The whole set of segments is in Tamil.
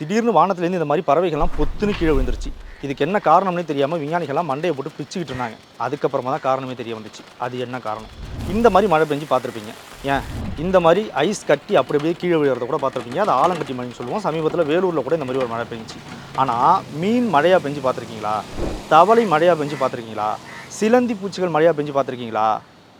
திடீர்னு வானத்துலேருந்து இந்த மாதிரி பறவைகள்லாம் பொத்துன்னு கீழே விழுந்துருச்சு. இதுக்கு என்ன காரணம்னே தெரியாமல் விஞ்ஞானிகள்லாம் மண்டையை போட்டு பிச்சுக்கிட்டு இருந்தாங்க. அதுக்கப்புறமா தான் காரணமே தெரிய வந்துச்சு. அது என்ன காரணம்? இந்த மாதிரி மழை பெஞ்சு பார்த்துருப்பீங்க. ஏன்? இந்த மாதிரி ஐஸ் கட்டி அப்படி அப்படியே கீழே விழுறத கூட பார்த்துருப்பீங்க. அது ஆலங்கட்டி மழைன்னு சொல்லுவோம். சமீபத்தில் வேலூரில் கூட இந்த மாதிரி ஒரு மழை பெஞ்சுச்சு. ஆனால் மீன் மழையாக பெஞ்சு பார்த்துருக்கீங்களா? தவளை மழையாக பெஞ்சு பார்த்துருக்கீங்களா? சிலந்தி பூச்சிகள் மழையாக பெஞ்சு பார்த்துருக்கீங்களா?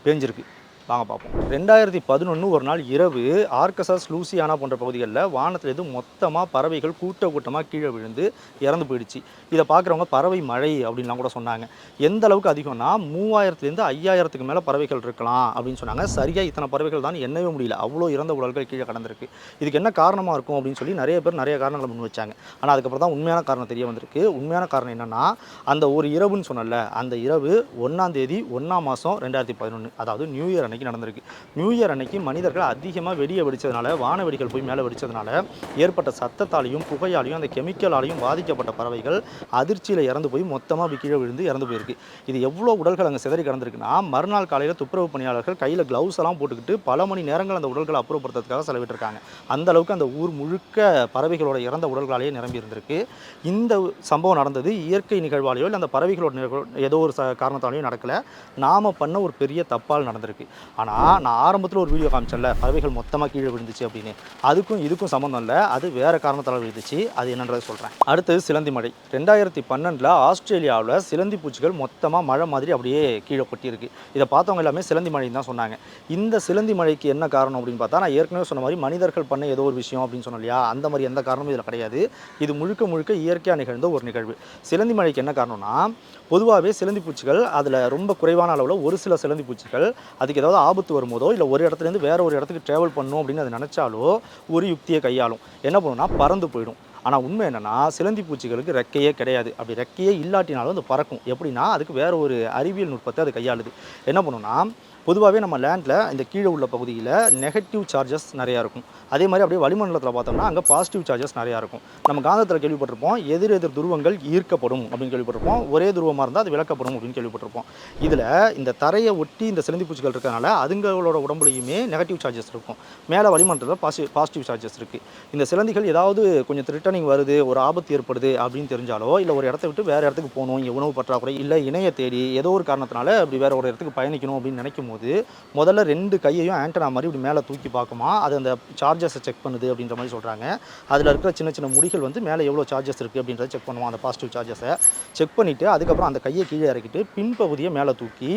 பெஞ்சிருக்கு. வாங்க பார்ப்போம். ரெண்டாயிரத்தி பதினொன்று ஒரு நாள் இரவு ஆர்கசஸ் லூசியானா போன்ற பகுதிகளில் வானத்துலேருந்து மொத்தமாக பறவைகள் கூட்ட கூட்டமாக கீழே விழுந்து இறந்து போயிடுச்சு. இதை பார்க்குறவங்க பறவை மழை அப்படின்லாம் கூட சொன்னாங்க. எந்த அளவுக்கு அதிகம்னா மூவாயிரத்துலேருந்து ஐயாயிரத்துக்கு மேலே பறவைகள் இருக்கலாம் அப்படின்னு சொன்னாங்க. சரியாக இத்தனை பறவைகள் தான் எண்ணவே முடியல. அவ்வளோ இறந்த உடல்கள் கீழே கடந்திருக்கு. இதுக்கு என்ன காரணமாக இருக்கும் அப்படின்னு சொல்லி நிறைய பேர் நிறைய காரணங்களை முன் வச்சாங்க. ஆனால் அதுக்கப்புறம் தான் உண்மையான காரணம் தெரிய வந்திருக்கு. உண்மையான காரணம் என்னென்னா அந்த ஒரு இரவுன்னு சொன்னல அந்த இரவு ஒன்றாம் தேதி ஒன்றாம் மாதம் ரெண்டாயிரத்தி பதினொன்று அதாவது நியூ இயர் அன்னைக்கு நடந்திருக்கு. நியூ இயர் அன்னைக்கு மனிதர்கள் அதிகமாக வெடியை வெடித்ததுனால வான வெடிகள் போய் மேலே வெடிச்சதுனால ஏற்பட்ட சத்தத்தாலையும் புகையாலையும் அந்த கெமிக்கலாலையும் பாதிக்கப்பட்ட பறவைகள் அதிர்ச்சியில் இறந்து போய் மொத்தமாக அப்படி கீழே விழுந்து இறந்து போயிருக்கு. இது எவ்வளோ உடல்கள் அங்கே சிதறி கிடந்திருக்குன்னா மறுநாள் காலையில் துப்புரவு பணியாளர்கள் கையில் க்ளவுஸ் எல்லாம் போட்டுக்கிட்டு பல மணி நேரங்கள் அந்த உடல்களை அப்புறப்படுத்துறதுக்காக செலவிட்டிருக்காங்க. அந்த அளவுக்கு அந்த ஊர் முழுக்க பறவைகளோட இறந்த உடல்களாலேயே நிரம்பி இருந்திருக்கு. இந்த சம்பவம் நடந்தது இயற்கை நிகழ்வாலேயோ இல்லை அந்த பறவைகளோட ஏதோ ஒரு ச காரணத்தாலேயோ நடக்கலை. நாம் பண்ண ஒரு பெரிய தப்பால் நடந்திருக்கு. ஆனால் நான் ஆரம்பத்தில் ஒரு வீடியோ காமிச்சேன்ல பறவைகள் மொத்தமாக கீழே விழுந்துச்சு அப்படின்னு. அதுக்கும் இதுக்கும் சம்மந்தம் இல்லை அது வேறு காரணத்தால் விழுந்துச்சு அது என்னன்றதை சொல்கிறேன் அடுத்தது சிலந்தி மழை ரெண்டாயிரத்தி பன்னெண்டில் ஆஸ்திரேலியாவில் சிலந்தி பூச்சிகள் மொத்தமாக மழை மாதிரி அப்படியே கீழே கொட்டியிருக்கு. இதை பார்த்தவங்க எல்லாமே சிலந்தி மழைன்னு தான் சொன்னாங்க. இந்த சிலந்தி மழைக்கு என்ன காரணம் அப்படின்னு பார்த்தா நான் ஏற்கனவே சொன்ன மாதிரி மனிதர்கள் பண்ண ஏதோ ஒரு விஷயம் அப்படின்னு சொன்னோம் இல்லையா? அந்த மாதிரி எந்த காரணமும் இதில் கிடையாது. இது முழுக்க முழுக்க இயற்கையாக நிகழ்ந்த ஒரு நிகழ்வு. சிலந்தி மழைக்கு என்ன காரணம்னா பொதுவாகவே சிலந்தி பூச்சிகள் அதில் ரொம்ப குறைவான அளவில் ஒரு சில சிலந்தி பூச்சிகள் அதுக்கு ஏதாவது ஆபத்து வரும்போதோ இல்லை ஒரு இடத்துலேருந்து வேறு ஒரு இடத்துக்கு ட்ராவல் பண்ணும் அப்படின்னு அது நினச்சாலோ ஒரு யுக்தியை கையாளும். என்ன பண்ணுன்னா பறந்து போயிடும். ஆனால் உண்மை என்னென்னா சிலந்தி பூச்சிகளுக்கு ரெக்கையே கிடையாது. அப்படி ரெக்கையே இல்லாட்டினாலும் அது பறக்கும். எப்படின்னா அதுக்கு வேற ஒரு அறிவியல் நுட்பத்தை அது கையாளுது. என்ன பண்ணுன்னா பொதுவாகவே நம்ம லேண்டில் இந்த கீழே உள்ள பகுதியில் நெகட்டிவ் சார்ஜஸ் நிறையா இருக்கும். அதே மாதிரி அப்படியே வளிமண்டலத்தில் பார்த்தோம்னா அங்கே பாசிட்டிவ் சார்ஜஸ் நிறையா இருக்கும். நம்ம காந்தத்தில் கேள்விப்பட்டிருப்போம் எதிர் எதிர் துருவங்கள் ஈர்க்கப்படும் அப்படின்னு கேள்விப்பட்டிருப்போம். ஒரே துருவமாக இருந்தால் அது விளக்கப்படும் அப்படின்னு கேள்விப்பட்டிருப்போம். இதில் இந்த தரையை ஒட்டி இந்த சிலந்தி பூச்சிகள் இருக்கிறனால அதுங்களோட உடம்புலையுமே நெகட்டிவ் சார்ஜஸ் இருக்கும். மேலே வளிமண்டலத்தில் பாசி பாசிட்டிவ் சார்ஜஸ் இருக்குது இந்த சிலந்திகள் ஏதாவது கொஞ்சம் ரிட்டர்னிங் வருது ஒரு ஆபத்து ஏற்படுது அப்படின்னு தெரிஞ்சாலோ இல்லை ஒரு இடத்த விட்டு வேறு இடத்துக்கு போகணும் இங்கே உணவு பற்றாக்குறை இல்லை இணைய தேடி ஏதோ ஒரு காரணத்தினால அப்படி வேற ஒரு இடத்துக்கு பயணிக்கணும் அப்படின்னு நினைக்கும் போது முதல்ல ரெண்டு கையையும் ஆண்டனா மாதிரி இப்படி மேலே தூக்கி பார்க்குமா? அது அந்த சார்ஜஸை செக் பண்ணுது அப்படின்ற மாதிரி சொல்கிறாங்க அதில் இருக்கிற சின்ன சின்ன முடிகள் வந்து மேலே எவ்வளோ சார்ஜஸ் இருக்குது அப்படின்றத செக் பண்ணுவோம் அந்த பாசிட்டிவ் சார்ஜஸை செக் பண்ணிவிட்டு அதுக்கப்புறம் அந்த கையை கீழே இறக்கிட்டு பின்பகுதியை மேலே தூக்கி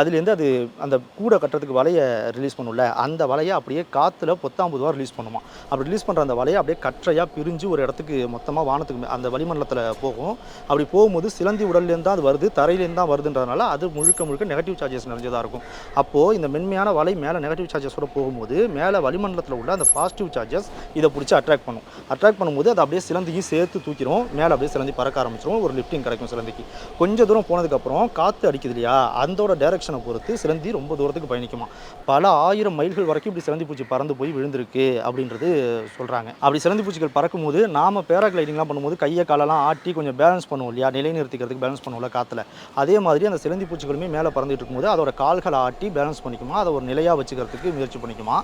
அதுலேருந்து அது அந்த கூடை கட்டுறதுக்கு வலையை ரிலீஸ் பண்ணும்ல அந்த வலையை அப்படியே காற்றுல பொத்தாம்பதுவாக ரிலீஸ் பண்ணுமா? அப்படி ரிலீஸ் பண்ணுற அந்த வலையை அப்படியே கற்றையாக பிரிஞ்சு ஒரு இடத்துக்கு மொத்தமாக வானத்துக்கு அந்த வளிமண்டலத்தில் போகும். அப்படி போகும்போது சிலந்தி உடல்லேருந்து தான் அது வருது தரையிலேருந்து தான் வருதுன்றதுனால அது முழுக்க முழுக்க நெகட்டிவ் சார்ஜஸ் நிறைஞ்சதாக இருக்கும். அப்போது இந்த மென்மையான வலை மேலே நெகட்டிவ் சார்ஜஸோட போகும்போது மேலே வளிமண்டலத்தில் உள்ள அந்த பாசிட்டிவ் சார்ஜஸ் இதை பிடிச்சி அட்ராக்ட் பண்ணும். அட்ராக்ட் பண்ணும்போது அது அப்படியே சிலந்தியும் சேர்த்து தூக்கிடும் மேலே அப்படியே சிலந்தி பறக்க ஆரம்பிச்சிடும் ஒரு லிஃப்டிங் கிடைக்கும் சிலந்திக்கு. கொஞ்சம் தூரம் போனதுக்கப்புறம் காற்று அடிக்குது இல்லையா? அதோட டேரக்ஷனை பொறுத்து சிலந்தி ரொம்ப தூரத்துக்கு பயணிக்குமா? பல ஆயிரம் மைல்கள் வரைக்கும் இப்படி சிலந்தி பூச்சி பறந்து போய் விழுந்திருக்கு அப்படின்றது சொல்கிறாங்க அப்படி சிலந்தி பூச்சிகள் பறக்கும்போது நாம் பேராகிளைடிங்லாம் பண்ணும்போது கையை காலெல்லாம் ஆட்டி கொஞ்சம் பேலன்ஸ் பண்ணுவோம் இல்லையா? நிலைநிறுத்திக்கிறதுக்கு பேலன்ஸ் பண்ணுவோம்ல காற்றுல அதே மாதிரி அந்த சிலந்தி பூச்சிகளுமே மேலே பறந்துட்டு இருக்கும்போது அதோட கால்களை ஆட்டி பேலன்ஸ் பண்ணிக்குமா? அதை ஒரு நிலையாக வச்சுக்கிறதுக்கு முயற்சி பண்ணிக்குமா?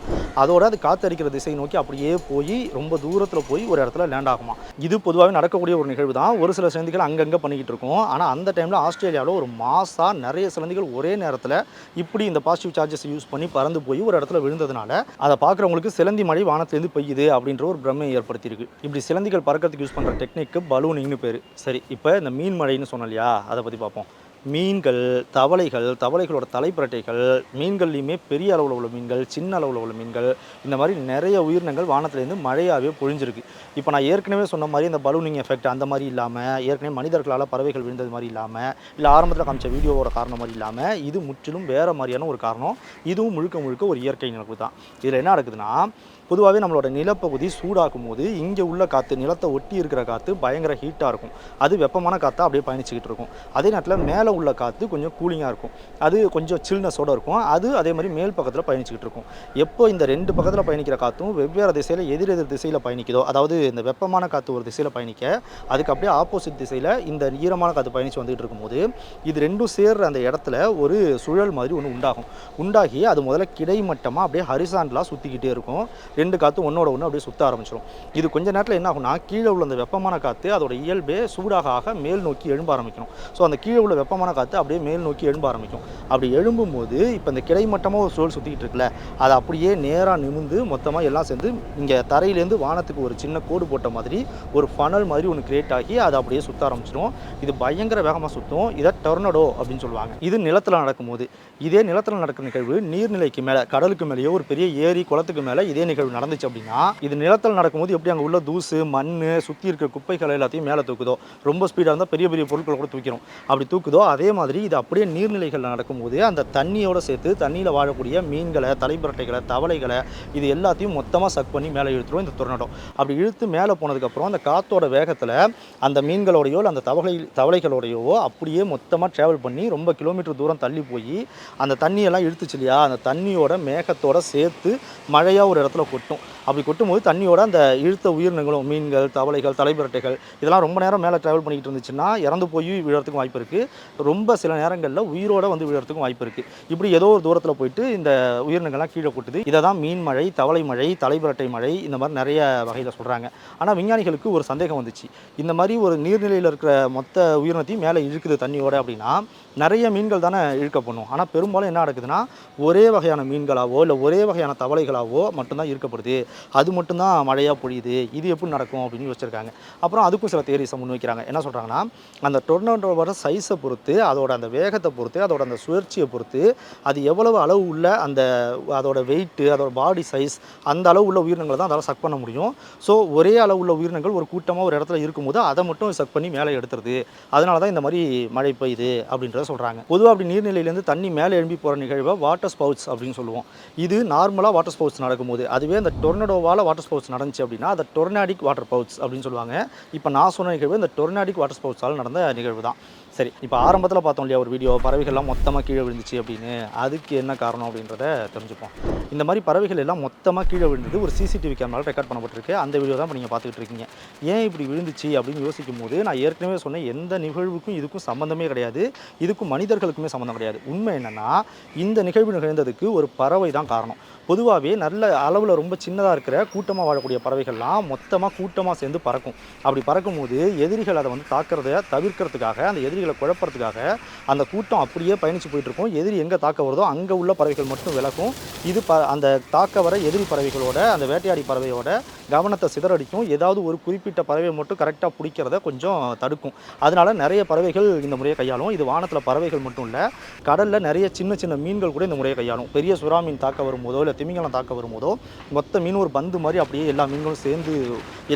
அதோட அது காத்தரிக்கிற திசை நோக்கி அப்படியே போய் ரொம்ப தூரத்தில் போய் ஒரு இடத்துல லேண்ட் ஆகுமா? இது பொதுவாகவே நடக்கக்கூடிய ஒரு நிகழ்வு தான் ஒரு சில சிலந்திகள் அங்கங்கே பண்ணிக்கிட்டு இருக்கும். ஆனால் அந்த டைமில் ஆஸ்திரேலியாவில் ஒரு மாசாக நிறைய சிலந்திகள் ஒரே நேரத்தில் இப்படி இந்த பாசிட்டிவ் சார்ஜஸ் யூஸ் பண்ணி பறந்து போய் ஒரு இடத்துல விழுந்ததுனால அதை பார்க்குறவங்களுக்கு சிலந்தி மழை வானத்துலேருந்து பெய்யுது அப்படின்ற ஒரு பிரமையை ஏற்படுத்தியிருக்கு. இப்படி சிலந்திகள் பறக்கிறதுக்கு யூஸ் பண்ணுற டெக்னிக்கு பலூனிங்னு பேர். சரி இப்போ இந்த மீன் மழைன்னு சொன்னோம் இல்லையா? அதை பற்றி பார்ப்போம். மீன்கள் தவளைகள் தவளைகளோட தலைப்பிரட்டைகள் மீன்கள்லையுமே பெரிய அளவில் உள்ள மீன்கள் சின்ன அளவில் உள்ள மீன்கள் இந்த மாதிரி நிறைய உயிரினங்கள் வானத்துலேருந்து மழையாகவே பொழிஞ்சிருக்கு. இப்போ நான் ஏற்கனவே சொன்ன மாதிரி இந்த பலூனிங் எஃபெக்ட் அந்த மாதிரி இல்லாமல் ஏற்கனவே மனிதர்களால் பறவைகள் விழுந்தது மாதிரி இல்லாமல் இல்லை ஆரம்பத்தில் காமிச்ச வீடியோவோட காரணம் மாதிரி இல்லாமல் இது முற்றிலும் வேறு மாதிரியான ஒரு காரணம். இதுவும் முழுக்க முழுக்க ஒரு இயற்கை நிகழ்வு தான் இதில் என்ன நடக்குதுன்னா பொதுவாகவே நம்மளோட நிலப்பகுதி சூடாக்கும் போது இங்கே உள்ள காற்று நிலத்தை ஒட்டி இருக்கிற காற்று பயங்கர ஹீட்டாக இருக்கும். அது வெப்பமான காற்றாக அப்படியே பயணிச்சுக்கிட்டு இருக்கும். அதே நேரத்தில் மேலே உள்ள காற்று கொஞ்சம் கூலிங்காக இருக்கும். அது கொஞ்சம் சில்னஸோட இருக்கும். அது அதே மாதிரி மேல் பக்கத்தில் பயணிச்சுக்கிட்டு இருக்கும். எப்போ இந்த ரெண்டு பக்கத்தில் பயணிக்கிற காற்றும் வெவ்வேறு திசையில் எதிர் எதிர் திசையில் பயணிக்குதோ அதாவது இந்த வெப்பமான காற்று ஒரு திசையில் பயணிக்க அதுக்கு அப்படியே ஆப்போசிட் திசையில் இந்த ஈரமான காற்று பயணித்து வந்துகிட்டு இருக்கும்போது இது ரெண்டும் சேர்ற அந்த இடத்துல ஒரு சுழல் மாதிரி ஒன்று உண்டாகும். உண்டாகி அது முதல்ல கிடைமட்டமாக அப்படியே ஹரிசாண்டலாக சுற்றிக்கிட்டே இருக்கும். ரெண்டு காற்று ஒன்றோட ஒன்று அப்படியே சுற்ற ஆரம்பிச்சிடும் இது கொஞ்ச நேரத்தில் என்ன ஆகும்னா கீழே உள்ள அந்த வெப்பமான காற்று அதோட இயல்பே சூடாக ஆக மேல் நோக்கி எழும்ப ஆரம்பிக்கணும். ஸோ அந்த கீழே உள்ள வெப்பமான காற்று அப்படியே மேல் நோக்கி எழும்ப ஆரம்பிக்கும். அப்படி எழும்பும்போது இப்போ இந்த கிடைமட்டமாக ஒரு சுழல் சுற்றிக்கிட்டு இருக்குல்ல அது அப்படியே நேராக நிமிந்து மொத்தமாக எல்லாம் சேர்ந்து இங்கே தரையிலேருந்து வானத்துக்கு ஒரு சின்ன கோடு போட்ட மாதிரி ஒரு ஃபனல் மாதிரி ஒன்று கிரியேட் ஆகி அதை அப்படியே சுற்ற ஆரம்பிச்சிடும் இது பயங்கர வேகமாக சுற்றும் இதை டொர்னடோ அப்படின்னு சொல்லுவாங்க. இது நிலத்தில் நடக்கும்போது இதே நிலத்தில் நடக்கிற நிகழ்வு நீர்நிலைக்கு மேலே கடலுக்கு மேலேயோ ஒரு பெரிய ஏரி குளத்துக்கு மேலே இதே நிகழ்வு நடந்துச்சு அப்படின்னா இது நிலத்தில் நடக்கும்போது எப்படி அங்கே உள்ள தூசு மண் சுற்றி இருக்கிற குப்பைகள் எல்லாத்தையும் மேலே தூக்குதோ ரொம்ப ஸ்பீடாக இருந்தால் பெரிய பெரிய பொருட்களை கூட தூக்கிறோம் அப்படி தூக்குதோ அதே மாதிரி இது அப்படியே நீர்நிலைகளில் நடக்கும்போது அந்த தண்ணியோட சேர்த்து தண்ணியில் வாழக்கூடிய மீன்களை தலைப்புரட்டைகளை தவளைகளை இது எல்லாத்தையும் மொத்தமாக சக் பண்ணி மேலே இழுத்துரும் இந்த துறநடோ அப்படி இழுத்து மேலே போனதுக்கப்புறம் அந்த காற்றோட வேகத்தில் அந்த மீன்களோடையோ இல்லை அந்த தவளை தவளைகளோடையோ அப்படியே மொத்தமாக ட்ராவல் பண்ணி ரொம்ப கிலோமீட்டர் தூரம் தள்ளி போய் அந்த தண்ணியெல்லாம் இழுத்துச்சு இல்லையா? அந்த தண்ணியோட மேகத்தோட சேர்த்து மழையாக ஒரு இடத்துல கொட்டும் அப்படி கொட்டும்போது தண்ணியோட அந்த இழுத்த உயிரினங்களும் மீன்கள் தவளைகள் தலைபிரட்டைகள் இதெல்லாம் ரொம்ப நேரம் மேலே ட்ராவல் பண்ணிக்கிட்டு இருந்துச்சுன்னா இறந்து போய் விழுறதுக்கும் வாய்ப்பு இருக்குது ரொம்ப சில நேரங்களில் உயிரோட வந்து விழுறதுக்கும் வாய்ப்பு இருக்குது இப்படி ஏதோ ஒரு தூரத்தில் போயிட்டு இந்த உயிரினங்கள்லாம் கீழே கொட்டுது. இதை தான் மீன் மழை தவளை மழை தலைபிரட்டை மழை இந்த மாதிரி நிறைய வகையில் சொல்கிறாங்க ஆனால் விஞ்ஞானிகளுக்கு ஒரு சந்தேகம் வந்துச்சு. இந்த மாதிரி ஒரு நீர்நிலையில் இருக்கிற மொத்த உயிரினத்தையும் மேலே இழுக்குது தண்ணியோட அப்படின்னா நிறைய மீன்கள் தானே இழுக்க பண்ணும் ஆனால் பெரும்பாலும் என்ன நடக்குதுன்னா ஒரே வகையான மீன்களாவோ இல்லை ஒரே வகையான தவளைகளாவோ மட்டும்தான் இருக்கப்படுது அது மட்டும்தான் மழையாக பொழியுது இது எப்படி நடக்கும் அப்படின்னு வச்சுருக்காங்க அப்புறம் அதுக்கும் சில தேரிஸை முன் வைக்கிறாங்க என்ன சொல்கிறாங்கன்னா அந்த டொர்னோடோட சைஸை பொறுத்து அதோட அந்த வேகத்தை பொறுத்து அதோட அந்த சுழற்சியை பொறுத்து அது எவ்வளவு அளவு உள்ள அந்த அதோட வெயிட்டு அதோட பாடி சைஸ் அந்த அளவு உள்ள உயிரினங்களை தான் அதால் சக் பண்ண முடியும். ஸோ ஒரே அளவு உள்ள உயிரினங்கள் ஒரு கூட்டமாக ஒரு இடத்துல இருக்கும்போது அதை மட்டும் சக் பண்ணி மேலே எடுத்துருது. அதனால தான் இந்த மாதிரி மழை பெய்யுது அப்படின்றத சொல்கிறாங்க பொதுவாக அப்படி நீர்நிலையிலேருந்து தண்ணி மேலே எழும்பி போகிற நிகழ்வை வாட்டர் ஸ்பவுட்ஸ் அப்படின்னு சொல்லுவோம். இது நார்மலாக வாட்டர் ஸ்பவுட்ஸ் நடக்கும்போது அதுவே அந்த டொர்னடோவால் வாட்டர் ஸ்பவுட்ஸ் நடந்துச்சு அப்படின்னா அதை டொர்னாடிக் வாட்டர் பவுட்ஸ் அப்படின்னு சொல்லுவாங்க. இப்போ நான் சொன்ன நிகழ்வு இந்த டொர்னாடிக் வாட்டர் ஸ்பவுட்ஸால் நடந்த நிகழ்வு தான் சரி இப்போ ஆரம்பத்தில் பார்த்தோம் இல்லையா ஒரு வீடியோ பறவைகள்லாம் மொத்தமாக கீழே விழுந்துச்சு அப்படின்னு. அதுக்கு என்ன காரணம் அப்படின்றத தெரிஞ்சுப்போம். இந்த மாதிரி பறவைகள் எல்லாம் மொத்தமாக கீழே விழுந்தது ஒரு சிசிடிவி கேமராவில் ரெக்கார்ட் பண்ணப்பட்டிருக்கு. அந்த வீடியோ தான் இப்போ நீங்கள் பார்த்துக்கிட்டு இருக்கீங்க. ஏன் இப்படி விழுந்துச்சு அப்படின்னு யோசிக்கும் போது நான் ஏற்கனவே சொன்னேன் எந்த நிகழ்வுக்கும் இதுக்கும் சம்மந்தமே கிடையாது. இதுக்கும் மனிதர்களுக்குமே சம்மந்தம் கிடையாது. உண்மை என்னென்னா இந்த நிகழ்வு நிகழ்ந்ததுக்கு ஒரு பறவை தான் காரணம். பொதுவாகவே நல்ல அளவில் ரொம்ப சின்னதாக இருக்கிற கூட்டமாக வாழக்கூடிய பறவைகள்லாம் மொத்தமாக கூட்டமாக சேர்ந்து பறக்கும். அப்படி பறக்கும்போது எதிரிகள் அதை வந்து தாக்குறதை தவிர்க்கிறதுக்காக அந்த எதிரிகள் குழப்பறதுக்காக அந்த கூட்டம் அப்படியே பயணித்து போயிட்டு இருக்கும். எதிரி எங்கே தாக்க வருதோ அங்கே உள்ள பறவைகள் மட்டும் விளக்கும் இது ப அந்த தாக்க வர எதிரி பறவைகளோட அந்த வேட்டையாடி பறவையோட கவனத்தை சிதறடிக்கும். ஏதாவது ஒரு குறிப்பிட்ட பறவை மட்டும் கரெக்டாக பிடிக்கிறத கொஞ்சம் தடுக்கும். அதனால் நிறைய பறவைகள் இந்த முறையை கையாளும். இது வானத்தில் பறவைகள் மட்டும் இல்லை கடலில் நிறைய சின்ன சின்ன மீன்கள் கூட இந்த முறையை கையாளும். பெரிய சுறா மீன் தாக்க வரும்போதோ இல்லை திமிங்கலம் தாக்க வரும்போதோ மொத்த மீன் ஒரு பந்து மாதிரி அப்படியே எல்லா மீன்களும் சேர்ந்து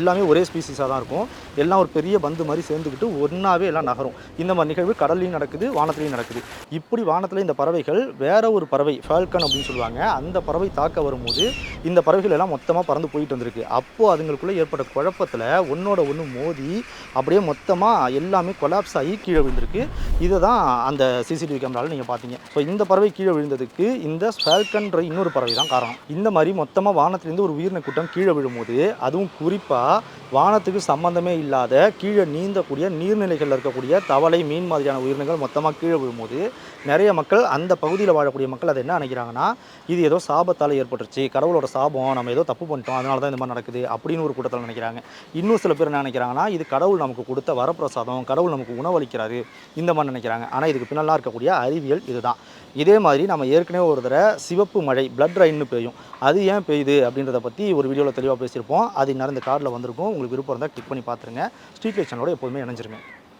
எல்லாமே ஒரே ஸ்பீசிஸாக தான் இருக்கும். எல்லாம் ஒரு பெரிய பந்து மாதிரி சேர்ந்துக்கிட்டு ஒன்றாவே எல்லாம் நகரும். இந்த மாதிரி நிகழ்வு கடல்லையும் நடக்குது வானத்துலையும் நடக்குது. இப்படி வானத்தில் இந்த பறவைகள் வேற ஒரு பறவை ஃபால்கன் அப்படின்னு சொல்லுவாங்க. அந்த பறவை தாக்க வரும்போது இந்த பறவைகள் எல்லாம் மொத்தமாக பறந்து போயிட்டு வந்திருக்கு. அப்போது அதுங்களுக்குள்ளே ஏற்பட்ட குழப்பத்தில் ஒன்றோட ஒன்று மோதி அப்படியே மொத்தமாக எல்லாமே கொலாப்ஸ் ஆகி கீழே விழுந்திருக்கு. இதை தான் அந்த சிசிடிவி கேமராவில் நீங்கள் பார்த்தீங்க. ஸோ இந்த பறவை கீழே விழுந்ததுக்கு இந்த ஃபால்கன்ற இன்னொரு பறவை தான் காரணம். இந்த மாதிரி மொத்தமாக வானத்திலேருந்து ஒரு உயிரின கூட்டம் கீழே விழும்போது அதுவும் குறிப்பாக வானத்துக்கு சம்பந்தமே இல்லாத கீழே நீந்தக்கூடிய நீர்நிலைகளில் இருக்கக்கூடிய தவளை மீன் மாதிரியான உயிரினங்கள் மொத்தமாக கீழே விழும்போது நிறைய மக்கள் அந்த பகுதியில் வாழக்கூடிய மக்கள் அதை என்ன நினைக்கிறாங்கன்னா இது ஏதோ சாபத்தால் ஏற்பட்டுருச்சு. கடவுளோட சாபம் நம்ம ஏதோ தப்பு பண்ணிட்டோம் அதனால தான் இந்த மாதிரி நடக்குது அப்படின்னு ஒரு கூட்டத்தில் நினைக்கிறாங்க. இன்னும் சில பேர் என்ன நினைக்கிறாங்கன்னா இது கடவுள் நமக்கு கொடுத்த வரப்பிரசாதம் கடவுள் நமக்கு உணவளிக்கிறாரு இந்த மாதிரி நினைக்கிறாங்க. ஆனால் இதுக்கு பின்னலாம் இருக்கக்கூடிய அறிவியல் இதுதான். இதே மாதிரி நம்ம ஏற்கனவே ஒரு தடவை சிவப்பு மழை பிளட் ரைன்னு பெய்யும். அது ஏன் பெய்யுது அப்படின்றத பற்றி ஒரு வீடியோவில் தெளிவாக பேசியிருப்போம். அது இன்னும் இந்த கார்டில் வந்திருக்கும். உங்களுக்கு விருப்பம் இருந்தால் கிளிக் பண்ணி பார்த்துருங்க. ஸ்ட்ரீட் லைட் சேனலோட எப்போதுமே இணைஞ்சிருங்க.